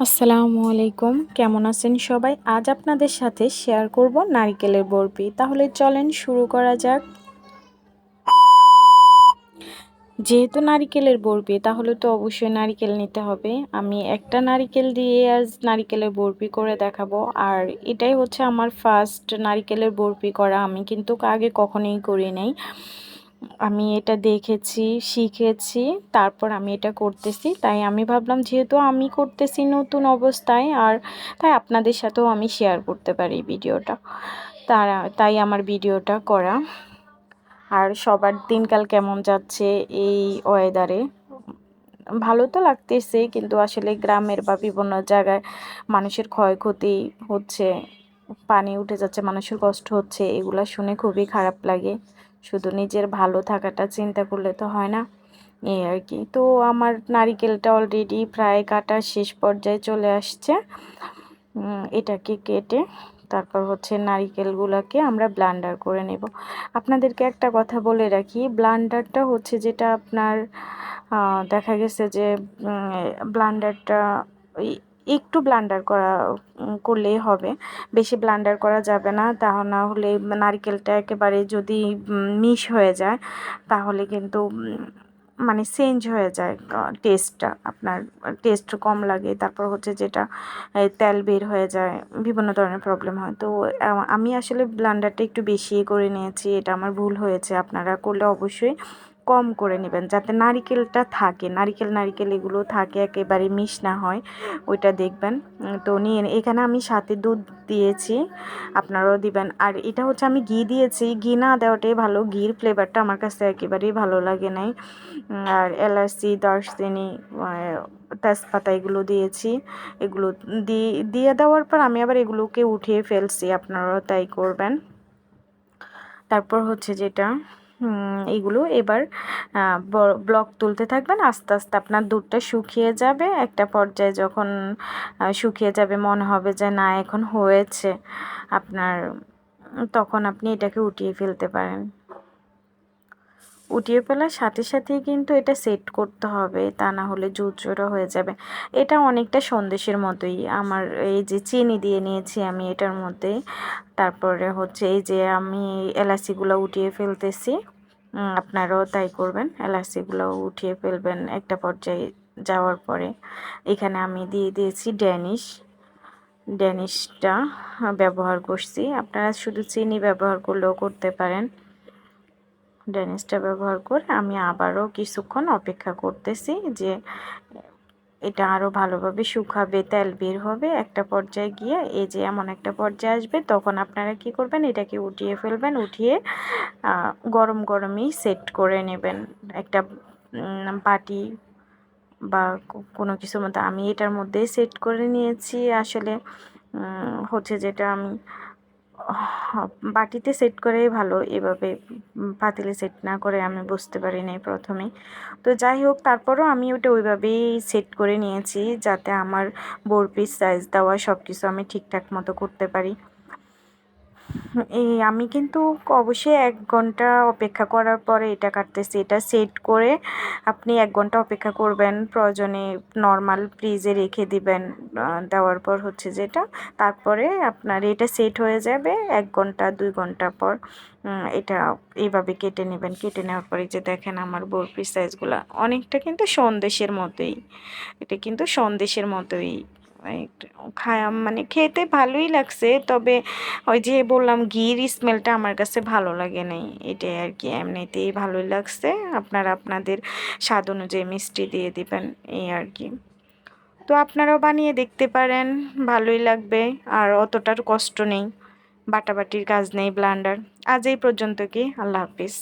আসসালামু আলাইকুম। কেমন আছেন সবাই? আজ আপনাদের সাথে শেয়ার করব নারিকেলের বরফি। তাহলে চলেন শুরু করা যাক। যেহেতু নারিকেলের বরফি, তাহলে তো অবশ্যই নারিকেল নিতে হবে। আমি একটা নারিকেল দিয়ে আজ নারিকেলের বরফি করে দেখাবো। আর এটাই হচ্ছে আমার ফার্স্ট নারিকেলের বরফি করা। আমি কিন্তু আগে কখনোই করি নাই। আমি এটা দেখেছি, শিখেছি, তারপর আমি এটা করতেছি। তাই আমি ভাবলাম যেহেতু আমি করতেছি নতুন অবস্থায়, আর তাই আপনাদের সাথেও আমি শেয়ার করতে পারি ভিডিওটা। তারা, তাই আমার ভিডিওটা করা। আর সবার দিনকাল কেমন যাচ্ছে এই ওয়েদারে ভালো তো লাগতেছে, কিন্তু আসলে গ্রামের বা বিভিন্ন জায়গায় মানুষের ক্ষয়ক্ষতি হচ্ছে, পানি উঠে যাচ্ছে, মানুষের কষ্ট হচ্ছে, এগুলো শুনে খুবই খারাপ লাগে। শুধু নিজের ভালো থাকাটা চিন্তা করলে তো হয় না এই আর কি। তো আমার নারিকেলটা অলরেডি প্রায় কাটা শেষ পর্যায়ে চলে আসছে। এটাকে কেটে তারপর হচ্ছে নারিকেলগুলোকে আমরা ব্লান্ডার করে নেব। আপনাদেরকে একটা কথা বলে রাখি ব্লান্ডারটা হচ্ছে যেটা আপনার দেখা গেছে যে ব্লান্ডারটা ওই একটু ব্লান্ডার করা করলেই হবে। বেশি ব্লান্ডার করা যাবে না, তা না হলে নারকেলটা একেবারে যদি মিশ হয়ে যায়, তাহলে কিন্তু মানে চেঞ্জ হয়ে যায় টেস্টটা আপনার টেস্ট কম লাগে, তারপর হচ্ছে যেটা তেল বের হয়ে যায়, বিভিন্ন ধরনের প্রবলেম হয়। তো আমি আসলে ব্লান্ডারটা একটু বেশি করে নিয়েছি, এটা আমার ভুল হয়েছে। আপনারা করলে অবশ্যই কম করে নেবেন, যাতে নারিকেলটা থাকে। নারিকেল নারিকেল এগুলো থাকে, একেবারে মিশ না হয়, ওইটা দেখবেন। তো নিয়ে এখানে আমি সাথে দুধ দিয়েছি, আপনারাও দিবেন। আর এটা হচ্ছে আমি ঘি দিয়েছি। ঘি না দেওয়াটাই ভালো, ঘির ফ্লেভারটা আমার কাছে একেবারেই ভালো লাগে নাই। আর এলাচি, দারচিনি তেজপাতা এগুলো দিয়েছি। এগুলো দিয়ে দিয়ে দেওয়ার পর আমি আবার এগুলোকে উঠিয়ে ফেলছি, আপনারাও তাই করবেন। তারপর হচ্ছে যেটা এগুলো এবার ব্লক তুলতে থাকবেন। আস্তে আস্তে আপনার দুধটা শুকিয়ে যাবে। একটা পর্যায়ে যখন শুকিয়ে যাবে, মনে হবে যে না, এখন হয়েছে। আপনার, তখন আপনি এটাকে উঠিয়ে ফেলতে পারেন। উঠিয়ে ফেলার সাথে সাথেই কিন্তু এটা সেট করতে হবে। তা না হলে জুচোরা হয়ে যাবে। এটা অনেকটা সন্দেশের মতোই। আমার এই যে চিনি দিয়ে নিয়েছি আমি এটার মধ্যে। তারপরে হচ্ছে এই যে আমি এলাচিগুলো উঠিয়ে ফেলতেছি। আপনারাও তাই করবেন। এলাচিগুলো উঠিয়ে ফেলবেন একটা পর্যায়ে যাওয়ার পরে। এখানে আমি দিয়ে দিয়েছি ড্যানিশ। ড্যানিশটা ব্যবহার করছি। আপনারা শুধু চিনি ব্যবহার করলেও করতে পারেন। ড্যানিশটা ব্যবহার করে আমি আবারও কিছুক্ষণ অপেক্ষা করতেছি যে এটা আরও ভালোভাবে শুকাবে, তেল বের হবে। একটা পর্যায়ে গিয়ে এই যে এমন একটা পর্যায়ে আসবে, তখন আপনারা কি করবেন, এটাকে উঠিয়ে ফেলবেন, উঠিয়ে গরম গরমই সেট করে নেবেন। একটা বাটি বা কোনো কিছুর মতো আমি এটার মধ্যেই সেট করে নিয়েছি। আসলে হচ্ছে যেটা আমি বাটিতে সেট করেই ভালো, এভাবে পাতিলে সেট না করে আমি বুঝতে পারি নাই প্রথমে তো যাই হোক, তারপরও আমি ওটা ওইভাবেই সেট করে নিয়েছি যাতে আমার বোরপিস সাইজ দেওয়া সব কিছু আমি ঠিকঠাক মতো করতে পারি। আমি কিন্তু অবশ্যই এক ঘণ্টা অপেক্ষা করার পরে এটা কাটতেছি। এটা সেট করে আপনি এক ঘণ্টা অপেক্ষা করবেন, প্রয়োজনে নর্মাল ফ্রিজে রেখে দিবেন দেওয়ার পর হচ্ছে যেটা। তারপরে আপনার এটা সেট হয়ে যাবে এক ঘণ্টা, দুই ঘণ্টা পর। এটা এইভাবে কেটে নেবেন। কেটে নেওয়ার পরে যে দেখেন আমার বরফি সাইজগুলো অনেকটা কিন্তু সন্দেশের মতোই। এটা কিন্তু সন্দেশের মতোই। খায়া মানে খেতে ভালোই লাগছে, তবে ওই যে বললাম ঘির স্মেলটা আমার কাছে ভালো লাগে নাই, এটাই আর কি, এমনিতেই ভালোই লাগছে, আপনারা আপনাদের স্বাদ অনুযায়ী মিষ্টি দিয়ে দিবেন, এই আর কি। তো আপনারাও বানিয়ে দেখতে পারেন, ভালোই লাগবে, আর অতটার কষ্ট নেই, বাটাবাটির কাজ নেই ব্লান্ডার, আজ এই পর্যন্ত কি, আল্লাহ হাফিজ।